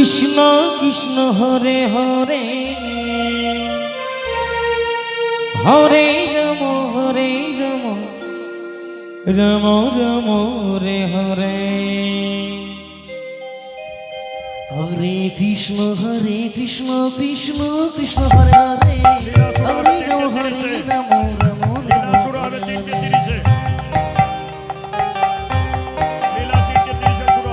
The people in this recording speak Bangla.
কৃষ্ণ কৃষ্ণ, হরে হরে। হরে রাম হরে রাম। রাম রাম রে হরে। হরে কৃষ্ণ হরে কৃষ্ণ কৃষ্ণ কৃষ্ণ, হরে হরে হরে রাম